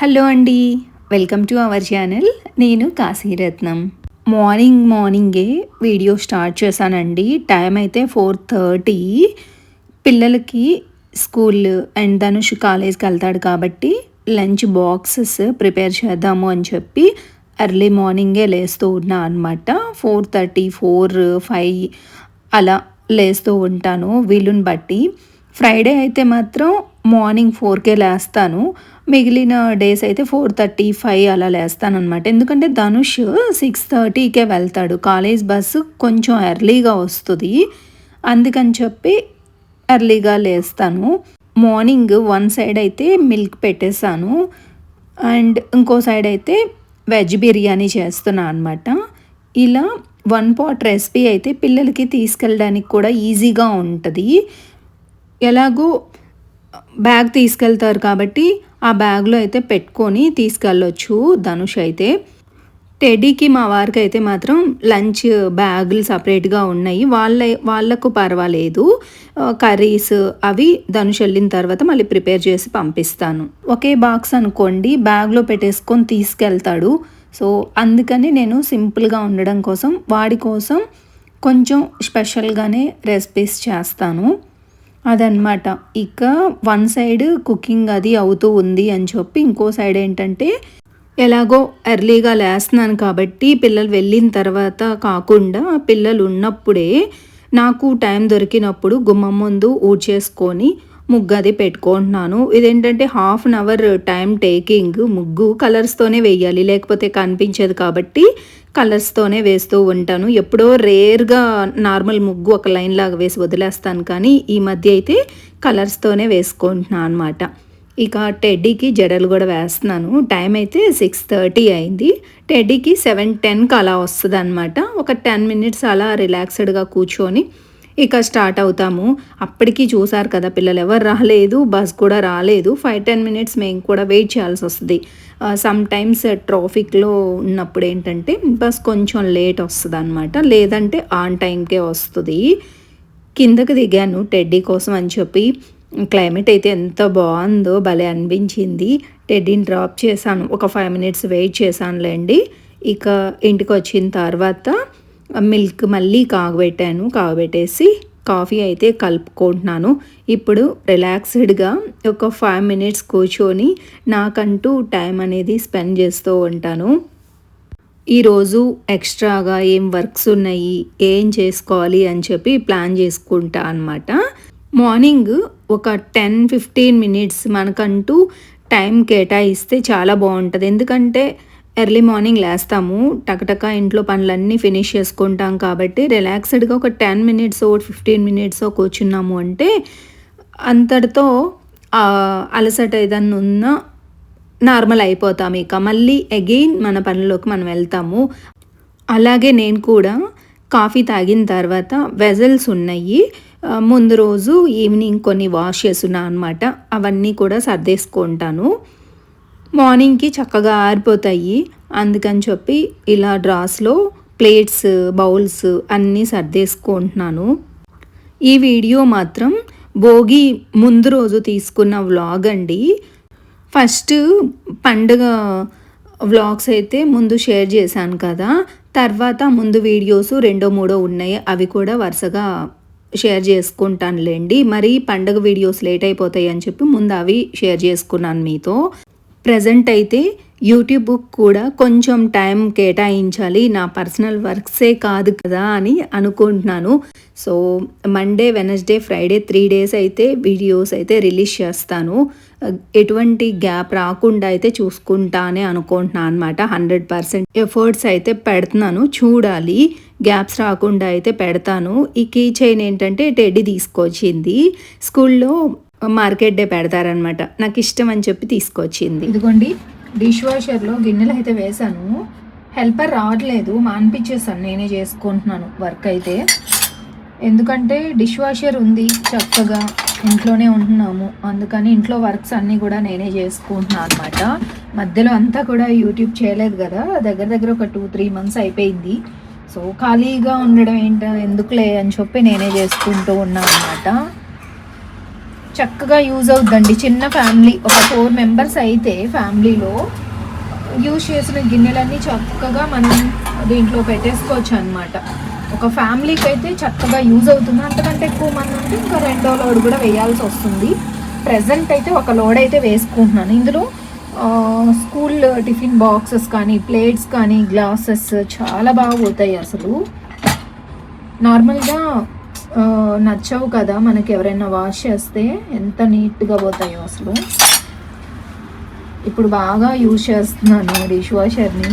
Hello అండి. Welcome to our channel. నేను Kasiratnam. Morning మార్నింగే వీడియో స్టార్ట్ చేశానండి. టైం అయితే ఫోర్ థర్టీ. పిల్లలకి స్కూల్ అండ్ ధనుష్ కాలేజ్కి వెళ్తాడు కాబట్టి లంచ్ బాక్సెస్ ప్రిపేర్ చేద్దాము అని చెప్పి ఎర్లీ మార్నింగే లేస్తూ ఉన్నా అనమాట ఫోర్ థర్టీ ఫోర్ ఫైవ్ అలా లేస్తూ ఉంటాను వీలుని బట్టి. ఫ్రైడే అయితే మాత్రం మార్నింగ్ ఫోర్కే లేస్తాను. మిగిలిన డేస్ అయితే ఫోర్ థర్టీ ఫైవ్ అలా లేస్తానమాట ఎందుకంటే ధనుష్ సిక్స్ థర్టీకే వెళ్తాడు. కాలేజ్ బస్సు కొంచెం ఎర్లీగా వస్తుంది. అందుకని చెప్పి ఎర్లీగా లేస్తాను. మార్నింగ్ వన్ సైడ్ అయితే మిల్క్ పెట్టేశాను. అండ్ ఇంకో సైడ్ అయితే వెజ్ బిర్యానీ చేస్తున్నా అనమాట ఇలా వన్ పాట్ రెసిపీ అయితే పిల్లలకి తీసుకెళ్ళడానికి కూడా ఈజీగా ఉంటుంది. ఎలాగో బ్యాగ్ తీసుకెళ్తారు కాబట్టి ఆ బ్యాగ్లో అయితే పెట్టుకొని తీసుకెళ్ళొచ్చు ధనుష్ అయితే. టెడీకి మా వారికి అయితే మాత్రం లంచ్ బ్యాగులు సపరేట్గా ఉన్నాయి. వాళ్ళ వాళ్ళకు పర్వాలేదు. కర్రీస్ అవి ధనుష్ వెళ్ళిన తర్వాత మళ్ళీ ప్రిపేర్ చేసి పంపిస్తాను. ఒకే బాక్స్ అనుకోండి బ్యాగ్లో పెట్టేసుకొని తీసుకెళ్తాడు. సో అందుకని నేను సింపుల్గా ఉండడం కోసం వాడి కోసం కొంచెం స్పెషల్గానే రెసిపీస్ చేస్తాను. అదనమాట ఇక వన్ సైడ్ కుకింగ్ అది అవుతూ ఉంది అని చెప్పి ఇంకో సైడ్ ఏంటంటే ఎలాగో ఎర్లీగా లేస్తున్నాను కాబట్టి పిల్లలు వెళ్ళిన తర్వాత కాకుండా పిల్లలు ఉన్నప్పుడే నాకు టైం దొరికినప్పుడు గుమ్మం ముందు ఊడ్చేసుకొని ముగ్గు అది పెట్టుకుంటున్నాను. ఇదేంటంటే half an hour time taking ముగ్గు కలర్స్తోనే వేయాలి. లేకపోతే కనిపించదు కాబట్టి కలర్స్తోనే వేస్తూ ఉంటాను. ఎప్పుడో రేర్గా నార్మల్ ముగ్గు ఒక లైన్ లాగా వేసి వదిలేస్తాను. కానీ ఈ మధ్య అయితే కలర్స్తోనే వేసుకుంటున్నాను అనమాట ఇక టెడ్డీకి జడలు కూడా వేస్తున్నాను. టైం అయితే సిక్స్ థర్టీ అయింది. టెడ్డీకి సెవెన్ టెన్కి అలా వస్తుంది అనమాట ఒక టెన్ మినిట్స్ అలా రిలాక్స్డ్గా కూర్చొని ఇక స్టార్ట్ అవుతాము. అప్పటికి చూసారు కదా పిల్లలు ఎవరు రాలేదు బస్ కూడా రాలేదు. ఫైవ్ టెన్ మినిట్స్ మేము కూడా వెయిట్ చేయాల్సి వస్తుంది. సమ్ టైమ్స్ ట్రాఫిక్లో ఉన్నప్పుడు ఏంటంటే బస్ కొంచెం లేట్ వస్తుంది అనమాట లేదంటే ఆన్ టైంకే వస్తుంది. కిందకి దిగాను టెడ్డీ కోసం అని చెప్పి. క్లైమేట్ అయితే ఎంత బాగుందో భలే అనిపించింది. టెడ్డీని డ్రాప్ చేశాను. ఒక ఫైవ్ మినిట్స్ వెయిట్ చేశానులేండి. ఇక ఇంటికి వచ్చిన తర్వాత మిల్క్ మళ్ళీ కాగబెట్టాను కాగబెట్టేసి కాఫీ అయితే కలుపుకుంటున్నాను. ఇప్పుడు రిలాక్స్డ్గా ఒక ఫైవ్ మినిట్స్ కూర్చొని నాకంటూ టైం అనేది స్పెండ్ చేస్తూ ఉంటాను. ఈరోజు ఎక్స్ట్రాగా ఏం వర్క్స్ ఉన్నాయి ఏం చేసుకోవాలి అని చెప్పి ప్లాన్ చేసుకుంటా అనమాట మార్నింగ్ ఒక టెన్ ఫిఫ్టీన్ మినిట్స్ మనకంటూ టైం కేటాయిస్తే చాలా బాగుంటుంది. ఎందుకంటే ఎర్లీ మార్నింగ్ లేస్తాము టకటక ఇంట్లో పనులన్నీ ఫినిష్ చేసుకుంటాం కాబట్టి రిలాక్స్డ్గా ఒక టెన్ మినిట్స్ ఫిఫ్టీన్ మినిట్స్ కూర్చున్నాము అంటే అంతటితో అలసట ఏదన్నా ఉన్నా నార్మల్ అయిపోతాము ఇక. మళ్ళీ అగెయిన్ మన పనుల్లోకి మనం వెళ్తాము. అలాగే నేను కూడా కాఫీ తాగిన తర్వాత వెజల్స్ ఉన్నాయి. ముందు రోజు ఈవినింగ్ కొన్ని వాష్ చేస్తున్నా అనమాట అవన్నీ కూడా సర్దేసుకుంటాను. మార్నింగ్కి చక్కగా ఆరిపోతాయి. అందుకని చెప్పి ఇలా డ్రాస్లో ప్లేట్స్ బౌల్స్ అన్నీ సర్దేసుకుంటున్నాను. ఈ వీడియో మాత్రం భోగి ముందు రోజు తీసుకున్న వ్లాగ్ అండి. ఫస్ట్ పండుగ వ్లాగ్స్ అయితే ముందు షేర్ చేశాను కదా. తర్వాత ముందు వీడియోస్ రెండో మూడో ఉన్నాయి. అవి కూడా వరుసగా షేర్ చేసుకుంటానులేండి. మరి పండుగ వీడియోస్ లేట్ అయిపోతాయి అని చెప్పి ముందు అవి షేర్ చేసుకున్నాను మీతో. ప్రజెంట్ అయితే యూట్యూబ్ కూడా కొంచెం టైం కేటాయించాలి. నా పర్సనల్ వర్క్సే కాదు కదా అని అనుకుంటున్నాను. So Monday Wednesday Friday three days అయితే వీడియోస్ అయితే రిలీజ్ చేస్తాను. ఎటువంటి గ్యాప్ రాకుండా అయితే చూసుకుంటానే అనుకుంటున్నాను అనమాట హండ్రెడ్ పర్సెంట్ ఎఫర్ట్స్ అయితే పెడుతున్నాను. చూడాలి. గ్యాప్స్ రాకుండా అయితే పెడతాను. ఈ కీ చైన్ ఏంటంటే టెడ్డీ తీసుకొచ్చింది. స్కూల్లో మార్కెట్ డే పెడతారనమాట నాకు ఇష్టం అని చెప్పి తీసుకొచ్చింది. ఇదిగోండి డిష్ వాషర్లో గిన్నెలు అయితే వేశాను. హెల్పర్ రావట్లేదు మానిపించేసాను నేనే చేసుకుంటున్నాను వర్క్ అయితే. ఎందుకంటే డిష్ వాషర్ ఉంది చక్కగా ఇంట్లోనే ఉంటున్నాము. అందుకని ఇంట్లో వర్క్స్ అన్నీ కూడా నేనే చేసుకుంటున్నాను అనమాట మధ్యలో అంతా కూడా యూట్యూబ్ చేయలేదు కదా దగ్గర దగ్గర ఒక టూ త్రీ మంత్స్ అయిపోయింది. సో ఖాళీగా ఉండడం ఏంటో ఎందుకులే అని చెప్పి నేనే చేసుకుంటూ ఉన్నాను అనమాట చక్కగా యూజ్ అవుతుందండి చిన్న ఫ్యామిలీ ఒక ఫోర్ మెంబర్స్ అయితే ఫ్యామిలీలో యూజ్ చేసిన గిన్నెలన్నీ చక్కగా మనం దీంట్లో పెట్టేసుకోవచ్చు అనమాట ఒక ఫ్యామిలీకి అయితే చక్కగా యూజ్ అవుతుంది. అంతకంటే ఎక్కువ మంది ఉంటే ఇంకా రెండో లోడ్ కూడా వేయాల్సి వస్తుంది. ప్రజెంట్ అయితే ఒక లోడ్ అయితే వేసుకుంటున్నాను. ఇందులో స్కూల్ టిఫిన్ బాక్సెస్ కానీ ప్లేట్స్ కానీ గ్లాసెస్ చాలా బాగా పోతాయి అసలు. నార్మల్గా నచ్చవు కదా మనకి ఎవరైనా వాష్ చేస్తే ఎంత నీట్గా పోతాయో అసలు. ఇప్పుడు బాగా యూజ్ చేస్తున్నాను డిష్ వాషర్ని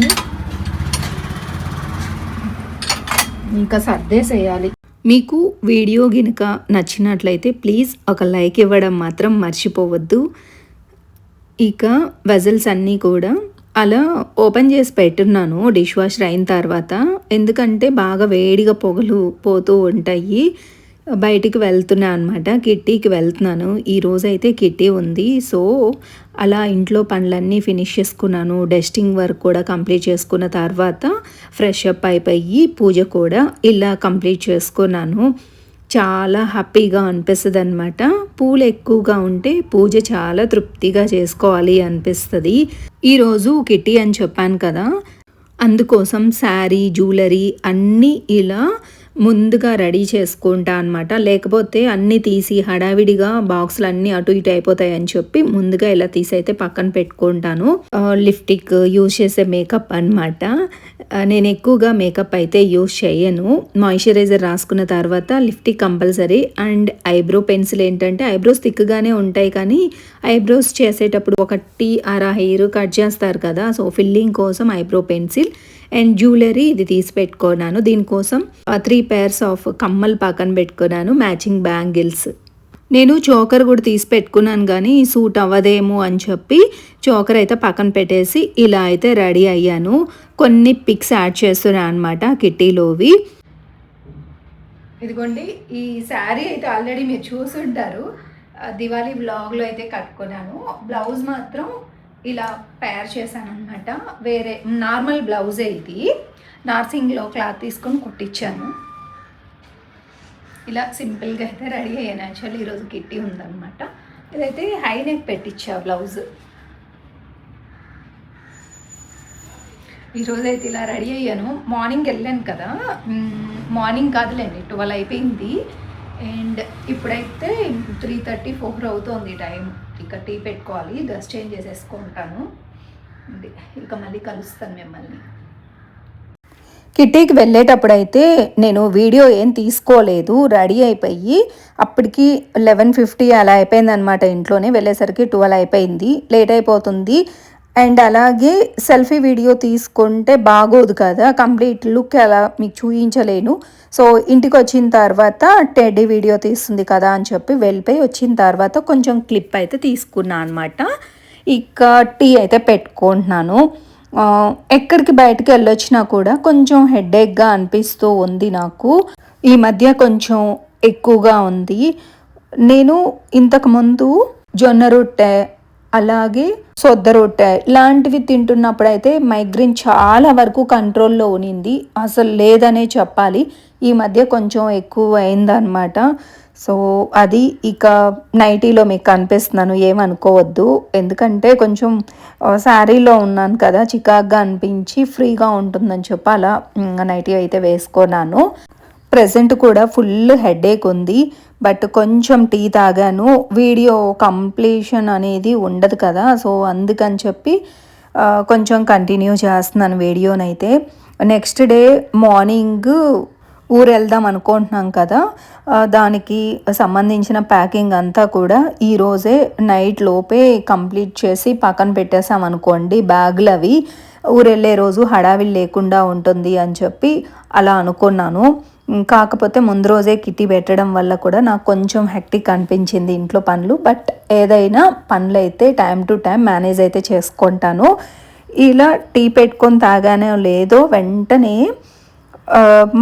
ఇంకా సర్దేసేయాలి. మీకు వీడియో గినక నచ్చినట్లయితే ప్లీజ్ ఒక లైక్ ఇవ్వడం మాత్రం మర్చిపోవద్దు. ఇక వెజల్స్ అన్నీ కూడా అలా ఓపెన్ చేసి పెట్టున్నాను డిష్ వాషర్ అయిన తర్వాత. ఎందుకంటే బాగా వేడిగా పొగలు పోతూ ఉంటాయి. బయటికి వెళ్తున్నా అనమాట కిట్టీకి వెళ్తున్నాను. ఈరోజు అయితే కిట్టీ ఉంది. సో అలా ఇంట్లో పనులన్నీ ఫినిష్ చేసుకున్నాను. డస్టింగ్ వర్క్ కూడా కంప్లీట్ చేసుకున్న తర్వాత ఫ్రెష్ అప్ అయిపోయి పూజ కూడా ఇలా కంప్లీట్ చేసుకున్నాను. చాలా హ్యాపీగా అనిపిస్తుంది అనమాట పూలు ఎక్కువగా ఉంటే పూజ చాలా తృప్తిగా చేసుకోవాలి అనిపిస్తుంది. ఈరోజు కిట్టి అని చెప్పాను కదా అందుకోసం శారీ జ్యువెలరీ అన్నీ ఇలా ముందుగా రెడీ చేసుకుంటా అనమాట లేకపోతే అన్నీ తీసి హడావిడిగా బాక్సులు అన్నీ అటు ఇటు అయిపోతాయి అని చెప్పి ముందుగా ఇలా తీసి అయితే పక్కన పెట్టుకుంటాను. లిప్టిక్ యూజ్ చేసే మేకప్ అనమాట నేను ఎక్కువగా మేకప్ అయితే యూస్ చేయను. మాయిశ్చరైజర్ రాసుకున్న తర్వాత lipstick compulsory and eyebrow pencil ఏంటంటే ఐబ్రోస్ థిక్గానే ఉంటాయి కానీ ఐబ్రోస్ చేసేటప్పుడు ఒకటి అర హెయిర్ కట్ చేస్తారు కదా సో ఫిల్లింగ్ కోసం ఐబ్రో పెన్సిల్ అండ్ జ్యువెలరీ ఇది తీసి పెట్టుకున్నాను. దీనికోసం త్రీ పేర్స్ ఆఫ్ కమ్మలు పక్కన పెట్టుకున్నాను మ్యాచింగ్ బ్యాంగిల్స్ నేను చోకర్ కూడా తీసి పెట్టుకున్నాను కానీ సూట్ అవ్వదేమో అని చెప్పి చోకర్ అయితే పక్కన పెట్టేసి ఇలా అయితే రెడీ అయ్యాను. కొన్ని పిక్స్ యాడ్ చేస్తున్నాను అనమాట కిట్టీలోవి. ఇదిగోండి ఈ శారీ అయితే ఆల్రెడీ మీరు చూసుంటారు. దివాళీ బ్లాగ్లో అయితే కట్టుకున్నాను. బ్లౌజ్ మాత్రం ఇలా తయారు చేశాను అనమాట వేరే నార్మల్ బ్లౌజే ఇది. నార్సింగ్లో క్లాత్ తీసుకొని కుట్టించాను. ఇలా సింపుల్గా అయితే రెడీ అయ్యాను. యాక్చువల్లీ ఈరోజు కిట్టి ఉందన్నమాట. ఇదైతే హై నెక్ పెట్టించా బ్లౌజ్. ఈరోజు అయితే ఇలా రెడీ అయ్యాను. మార్నింగ్ వెళ్ళాను కదా. మార్నింగ్ కాదులేండి ట్వెల్వ్ అయిపోయింది. అండ్ ఇప్పుడైతే త్రీ థర్టీ ఫోర్ అవుతుంది టైం. ఇక టీ పెట్టుకోవాలి డ్రెస్ చేంజ్ చేసేసుకుంటాను. ఇక మళ్ళీ కలుస్తాను మిమ్మల్ని. కిటీకి వెళ్ళేటప్పుడు అయితే నేను వీడియో ఏం తీసుకోలేదు రెడీ అయిపోయి అప్పటికి లెవెన్ ఫిఫ్టీ అలా అయిపోయింది అనమాట ఇంట్లోనే వెళ్ళేసరికి ట్వెల్వ్ అయిపోయింది లేట్ అయిపోతుంది. అండ్ అలాగే సెల్ఫీ వీడియో తీసుకుంటే బాగోదు కదా కంప్లీట్ లుక్ అలా మీకు చూపించలేను సో ఇంటికి వచ్చిన తర్వాత టెడ్డీ వీడియో తీస్తుంది కదా అని చెప్పి వెళ్ళిపోయి వచ్చిన తర్వాత కొంచెం క్లిప్ అయితే తీసుకున్నాను అనమాట ఇక టీ అయితే పెట్టుకుంటున్నాను. ఎక్కడికి బయటకు వెళ్ళొచ్చినా కూడా కొంచెం హెడేక్గా అనిపిస్తూ ఉంది నాకు. ఈ మధ్య కొంచెం ఎక్కువగా ఉంది. నేను ఇంతకుముందు జొన్న రొట్టె అలాగే సొద్ద రొట్టె ఇలాంటివి తింటున్నప్పుడు అయితే మైగ్రేన్ చాలా వరకు కంట్రోల్లో ఉనింది. అసలు లేదనే చెప్పాలి. ఈ మధ్య కొంచెం ఎక్కువ అయిందనమాట సో అది ఇక నైటీలో మీకు కనిపిస్తున్నాను ఏమనుకోవద్దు. ఎందుకంటే కొంచెం శారీలో ఉన్నాను కదా చికాగ్గా అనిపించి ఫ్రీగా ఉంటుందని చెప్పి అలా నైటీ అయితే వేసుకున్నాను. ప్రజెంట్ కూడా ఫుల్ హెడేక్ ఉంది. బట్ కొంచెం టీ తాగాను. వీడియో కంప్లీషన్ అనేది ఉండదు కదా. సో అందుకని చెప్పి కొంచెం కంటిన్యూ చేస్తున్నాను వీడియోనైతే. నెక్స్ట్ డే మార్నింగ్ ఊరు వెళ్దాం అనుకుంటున్నాం కదా దానికి సంబంధించిన ప్యాకింగ్ అంతా కూడా ఈరోజే నైట్ లోపే కంప్లీట్ చేసి పక్కన పెట్టేసాం అనుకోండి బ్యాగులు అవి. ఊరు వెళ్ళే రోజు హడావిడి లేకుండా ఉంటుంది అని చెప్పి అలా అనుకున్నాను. కాకపోతే ముందు రోజే కిట్టి పెట్టడం వల్ల కూడా నాకు కొంచెం హెక్టిక్ అనిపించింది ఇంట్లో పనులు. బట్ ఏదైనా పనులు అయితే టైం టు టైం మేనేజ్ అయితే చేసుకుంటాను. ఇలా టీ పెట్టుకొని తాగానే లేదో వెంటనే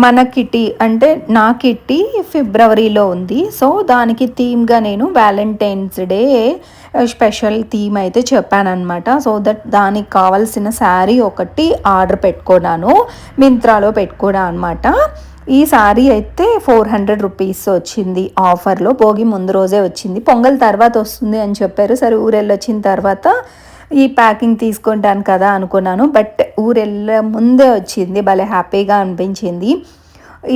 మన కిటి అంటే నా కిట్టి ఫిబ్రవరిలో ఉంది. సో దానికి థీమ్గా నేను వ్యాలంటైన్స్ డే స్పెషల్ థీమ్ అయితే చెప్పానమాట సో దట్ దానికి కావాల్సిన శారీ ఒకటి ఆర్డర్ పెట్టుకున్నాను. మింత్రాలో పెట్టుకున్నాను అనమాట ఈ శారీ అయితే ఫోర్ హండ్రెడ్ రూపీస్ వచ్చింది ఆఫర్లో. భోగి ముందు రోజే వచ్చింది. పొంగల్ తర్వాత వస్తుంది అని చెప్పారు. సరే ఊరెళ్ళి వచ్చిన తర్వాత ఈ ప్యాకింగ్ తీసుకుంటాను కదా అనుకున్నాను బట్ ఊరెళ్ళ ముందే వచ్చింది భలే హ్యాపీగా అనిపించింది.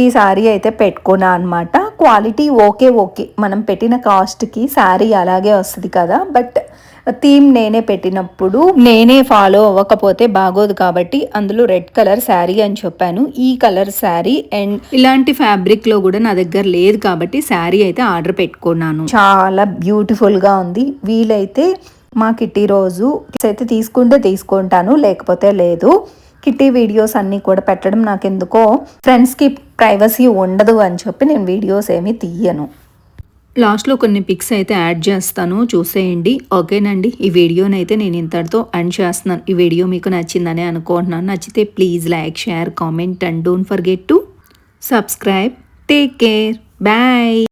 ఈ శారీ అయితే పెట్టుకున్నా అనమాట క్వాలిటీ ఓకే ఓకే. మనం పెట్టిన కాస్ట్కి శారీ అలాగే వస్తుంది కదా బట్ థీమ్ నేనే పెట్టినప్పుడు నేనే ఫాలో అవ్వకపోతే బాగోదు కాబట్టి అందులో రెడ్ కలర్ శారీ అని చెప్పాను. ఈ కలర్ శారీ అండ్ ఇలాంటి ఫ్యాబ్రిక్లో కూడా నా దగ్గర లేదు కాబట్టి శారీ అయితే ఆర్డర్ పెట్టుకున్నాను. చాలా బ్యూటిఫుల్గా ఉంది. వీలైతే మా కిట్టి రోజు అయితే తీసుకుంటే తీసుకుంటాను లేకపోతే లేదు. కిట్టి వీడియోస్ అన్నీ కూడా పెట్టడం నాకు ఎందుకో ఫ్రెండ్స్కి ప్రైవసీ ఉండదు అని చెప్పి నేను వీడియోస్ ఏమీ తీయను. లాస్ట్లో కొన్ని పిక్స్ అయితే యాడ్ చేస్తాను చూసేయండి. ఓకేనండి? ఈ వీడియోని అయితే నేను ఇంతటితో ఎండ్ చేస్తున్నాను. ఈ వీడియో మీకు నచ్చిందని అనుకుంటున్నాను. నచ్చితే please like share comment and don't forget to subscribe. Take care. Bye.